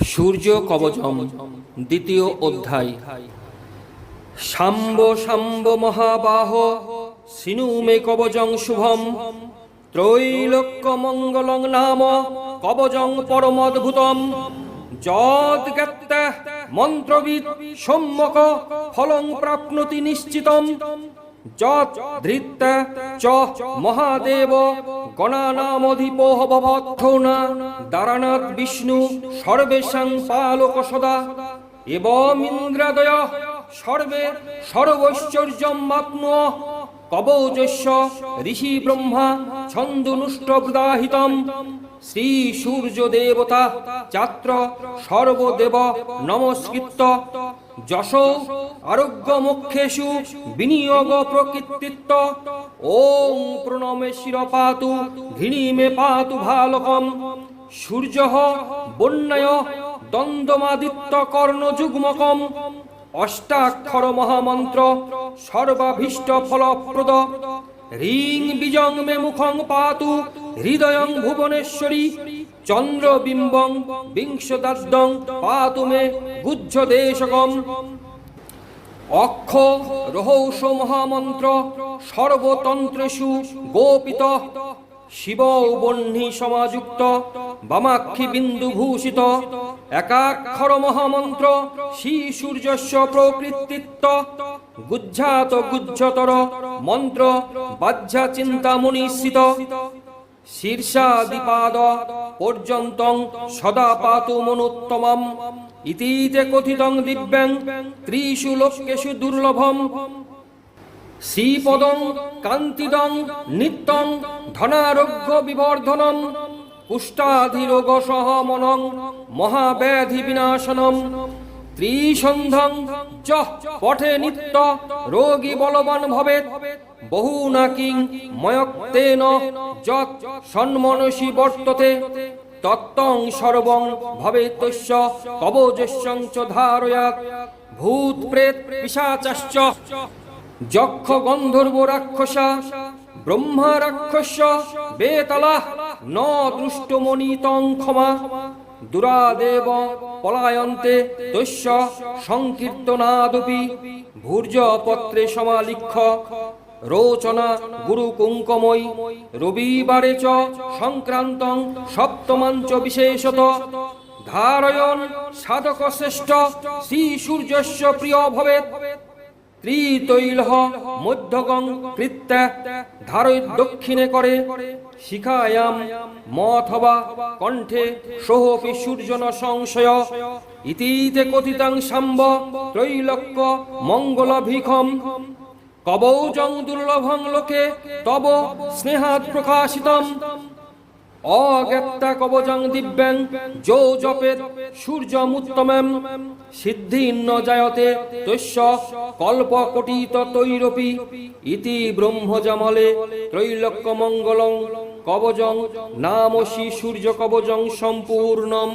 সূর্য কবচম, দ্বিতীয় অধ্যায়। শাম্ব শাম্ব মহাবাহ, সিনু মে কবজং শুভম, ত্রৈলোক্য মঙ্গলং নাম কবজং পরমদ্ভুতম। যদ মন্ত্রবিদ সম্যক ফলং প্রাপ্নতি নিশ্চিতম। মহাদেব গণানামধিপোহ দারানাথ বিষ্ণু, সর্বেশাং পালক সদা। এবমিন্দ্রাদয়, সর্বে সর্বৈশ্বর্যম মাপ্ন ঋষি ব্রহ্মা ছন্দনুষ্টব্দাহিতম শ্রী সূর্য দেবতা, চাত্র সর্বদেব নমস্কৃত যশ আরোগ্য মুখ্যেষু বিনিয়োগ প্রকৃতিত্ব। ওম প্রণমে শির পাতু ঘৃণী মে পাতু ভালকম। সূর্য বন্যায় দ্বন্দ্বমাদিত্য কর্ণ যুগ্মকম অষ্টাক্ষর মহামন্ত্র, সর্বাভীষ্ট ফলপ্রদ। রিং বিজং মে মুখং পাতু, হৃদয়ং ভুবনেশ্বরী। চন্দ্রবিম্বং বিংশদাদ্দং পাতু মে গুজ্জ দেশকম অক্ষ, রহৌষ মহামন্ত্র, সর্বতন্ত্রেষু গোপিত, শিব বহ্নি সমাযুক্ত, বামাক্ষী বিন্দু ভূষিত, একাক্ষর মহামন্ত্র, শ্রী সূর্যস্য প্রকৃতিত্ব, গুজ্জাত গুজ্জতর মন্ত্র, বাহ্যা চিন্তামণি স্থিত। শীর্ষাদিপাদ পর্যন্তং সদা পাতু মনুত্তমম। ইতিতে কথিতং দিব্যাং, ত্রিষু লোকেষু দুর্লভম। শ্রীপদং কান্তিদং নিত্যং ধনারোগ্য বিবর্ধনম। কুষ্টাধিরোগ সহমনং মহাব্যাধি বিনাশনম। ত্রিসন্ধং চ পঠে নিত্য, রোগী বলবান ভবেত বহু নাকিং ময়ক্তেন যৎ সন্মনসি বর্ততে তত্তং সর্বং ভবেতস্য কবজস্যং চ ধারয়াৎ ভূত প্রেত পিশাচাশ্চ যক্ষ গন্ধর্ব রাক্ষসা ব্রহ্মা রাক্ষস বেতলা ন দৃষ্টমণিতং ক্ষমা দুরাদেব পলায়ন্তে তস্য সংকীর্তনাদপি সমালিক্ষ রোচনা গুরু কুঙ্কময়ী। রবিবারে চ সংক্রান্তং সপ্তমাঞ্চ বিশেষত। ধারয়ন সাধক শ্রেষ্ঠ শ্রী সূর্যস্য প্রিয় ভবেত ত্রিতৈলহ মধ্যগং কৃত্যা ধারয় দক্ষিণে করে। শিখায়াম মথবা কণ্ঠে সোহপি সূর্যন সংশয়। ইতিতে কথিতাং সাম্ব ত্রৈলক্য মঙ্গলভিখম কবৌজং দুর্লভং লোকে তব স্নেহাৎ প্রকাশিতম। অজ্ঞাত্তা কবজং দিব্যাং, যো জপেত সূর্যমুত্তমম। সিদ্ধিন্ন জায়তে তস্য কল্পকটিত তৈরপি ইতি ব্রহ্মজামলে ত্রৈলোক্য মঙ্গলং কবজং, নামসি সূর্য কবজং সম্পূর্ণম।